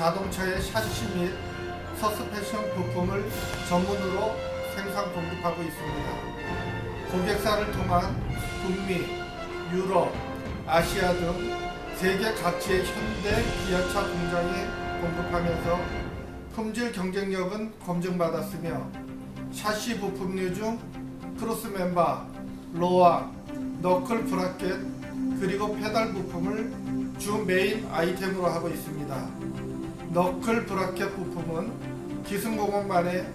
자동차의 샤시 및 서스펜션 부품을 전문으로 생산 공급하고 있습니다. 고객사를 통한 북미, 유럽, 아시아 등 세계 각지의 현대 기아차 공장에 공급하면서 품질 경쟁력은 검증받았으며 샤시 부품류 중 크로스 멤버, 로아, 너클 브라켓 그리고 페달 부품을 주 메인 아이템으로 하고 있습니다. 너클 브라켓 부품은 기승공업만의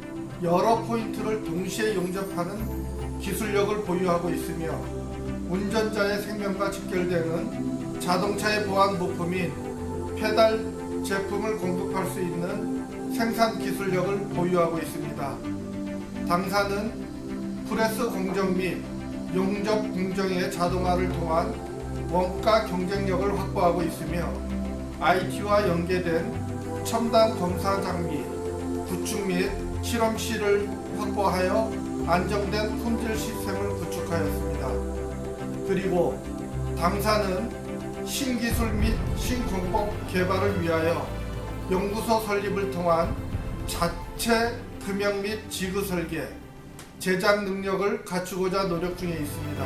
여러 포인트를 동시에 용접하는 기술력을 보유하고 있으며 운전자의 생명과 직결되는 자동차의 보안 부품인 페달 제품을 공급할 수 있는 생산 기술력을 보유하고 있습니다. 당사는 프레스 공정 및 용접 공정의 자동화를 통한 원가 경쟁력을 확보하고 있으며 IT와 연계된 첨단 검사 장비, 구축 및 실험실을 확보하여 안정된 품질 시스템을 구축하였습니다. 그리고 당사는 신기술 및 신공법 개발을 위하여 연구소 설립을 통한 자체 금형 및 지구 설계, 제작 능력을 갖추고자 노력 중에 있습니다.